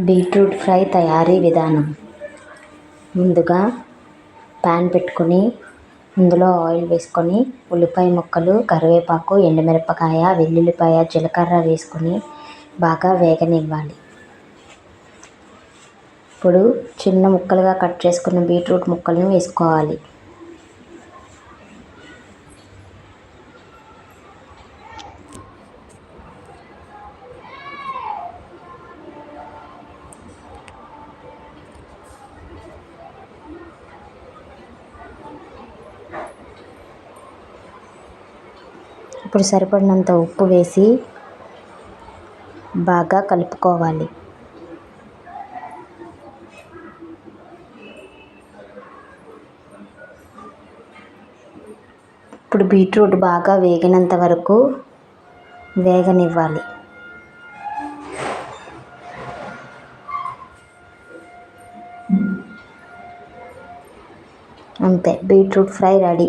Beetroot fry తయారీ విధానం. ముందుగా ప్యాన్ పెట్టుకొని అందులో ఆయిల్ వేసుకొని ఉల్లిపాయ ముక్కలు కరివేపాకు ఎండుమిరపకాయ వెల్లుల్లిపాయ జీలకర్ర వేసుకొని బాగా వేగనివ్వాలి. ఇప్పుడు చిన్న ముక్కలుగా కట్ చేసుకున్న బీట్రూట్ ముక్కలను వేసుకోవాలి. ఇప్పుడు సరిపడినంత ఉప్పు వేసి బాగా కలుపుకోవాలి. ఇప్పుడు బీట్రూట్ బాగా వేగినంత వరకు వేగనివ్వాలి. అంతే బీట్రూట్ ఫ్రై రెడీ.